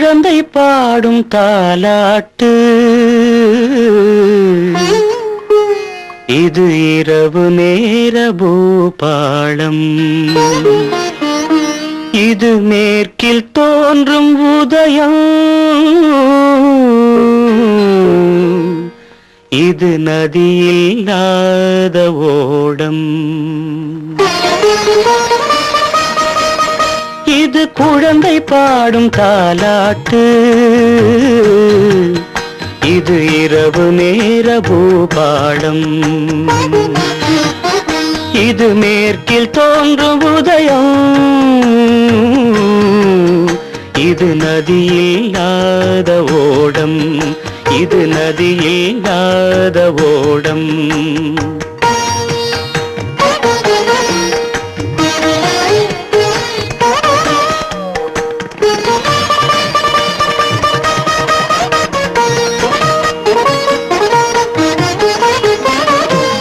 குழந்தை பாடும் தாலாட்டு. இது இரவு நேர பூபாளம். இது மேற்கில் தோன்றும் உதயம். இது நதியில்லாத ஓடம். குழந்தை பாடும் தாலாட்டு இது இரவு நேர பூபாடம். இது மேற்கில் தோன்றும் உதயம். இது நதியில்லாத ஓடம். இது நதியில்லாத ஓடம்.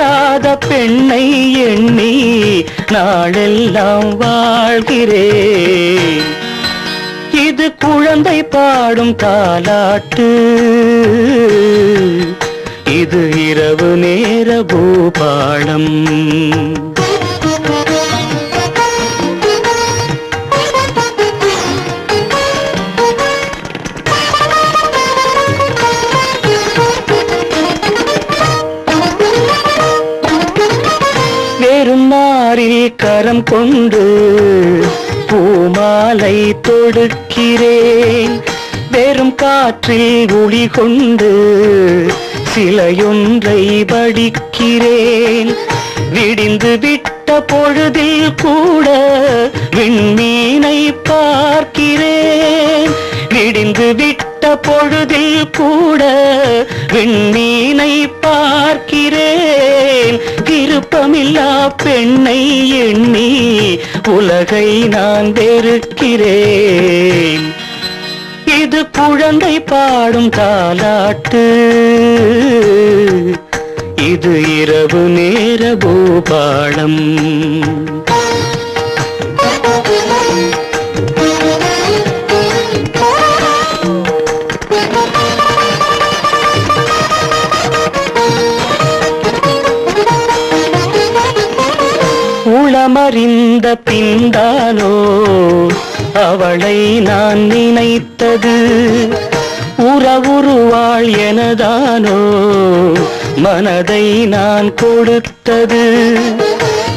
உறவுராத பெண்ணை எண்ணி நாளெல்லாம் வாழ்கிறேன். இது குழந்தை பாடும் தாலாட்டு. இது இரவு நேர பூபாளம் கரம் கொண்டு பூமாலை தொடுக்கிறேன். வெறும் காற்றில் ஒளி கொண்டு சிலையொன்றை படிக்கிறேன் விடிந்து விட்ட பொழுதில் கூட விண்மீனை பார்க்கிறேன். விடிந்து விட்ட பொழுதில் கூட விண்மீனை பார்க்கிறேன். விருப்பமில்லா பெண்ணை எண்ணி உலகை நான் தெருக்கிறேன் இது குழந்தை பாடும் தாலாட்டு. இது இரவு நேர பூபாளம் உளமறிந்த பின்தானோ அவளை நான் நினைத்தது. உறவுருவாள் எனதானோ மனதை நான் கொடுத்தது.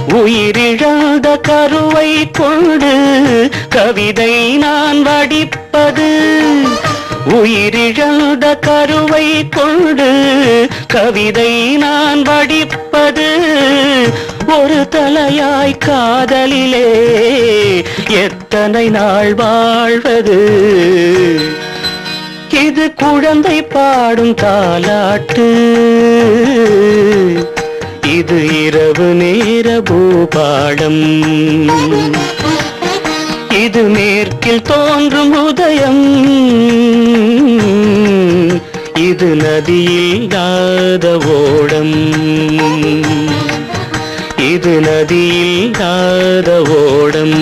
உயிரிழந்த கருவை கொண்டு கவிதை நான் வடிப்பது. உயிரிழந்த கருவை கொண்டு கவிதை நான் வடிப்பது. ஒரு தலையாய் காதலிலே எத்தனை நாள் வாழ்வது? இது குழந்தை பாடும் தாலாட்டு. இது இரவு நேர பூபாடம். இது மேற்கில் தோன்றும் உதயம். இது நதியில் நாத ஓடம். இது நதியில்லாத ஓடம்